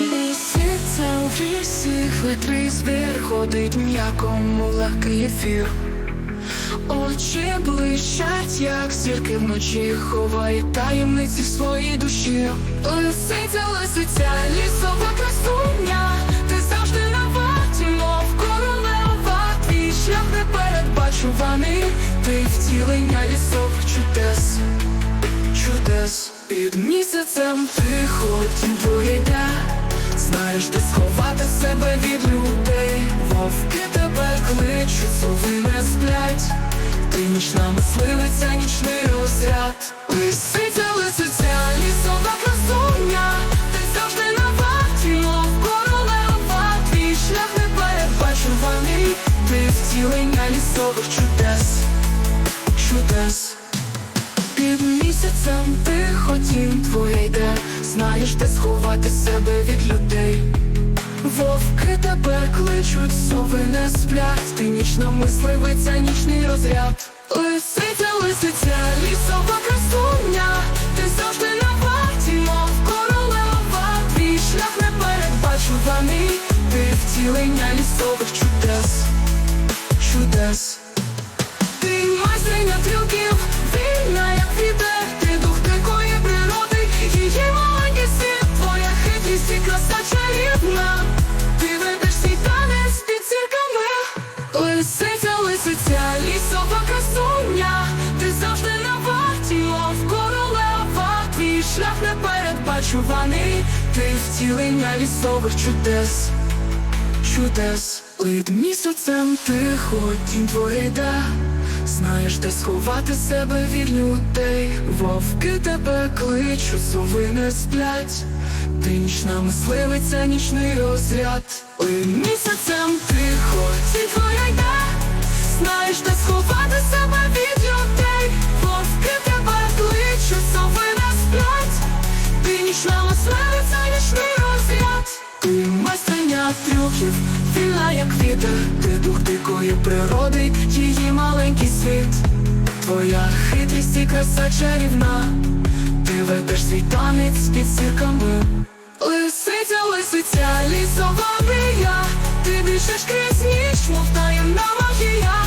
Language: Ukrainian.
Місяця у лісі хитрий звір ходить м'якому легкий ефір. Очі блищать, як зірки вночі ховає таємниці в своїй душі. Лисиця, лисиця, лісова красуня, ти завжди на варті, мов королева, твій шлях непередбачуваний, ти втілення лісових чудес, чудес. Під місяцем тихо тінь сови не сплять. Ти нічна мисливиця, нічний розряд. Лисиця, лисиця, лісова красуня. Ти завжди на варті, мов королева. Твій шлях непередбачуваний Ти втілення лісових чудес. Чудес. Під місяцем тихо тінь твоя йде. Знаєш, де сховати себе від людей. Вовки кличуть, сови не сплять, ти нічна мисливиця, нічний розряд. Лисиця, лисиця, лісова красуня, ти завжди на варті, мов королева, твій шлях непередбачуваний, ти втілення лісових чудес, чудес. Шлях непередбачуваний, ти втілення лісових чудес. Чудес. Лид місяцем тихо, тінь твоя йде. Знаєш, де сховати себе від людей. Вовки тебе кличуть, сови не сплять. Ти нічна мисливиця, нічний розряд. Лид місяцем нічна мисливиця, нічний розряд. Ти майстриня трюків, вільна як вітер Ти дух дикої природи, її маленький світ. Твоя хитрість і краса чарівна. Ти ведеш свій танець під зірками. Лисиця, лисиця, лісова мрія. Ти ж крізь ніч, мов таємна магія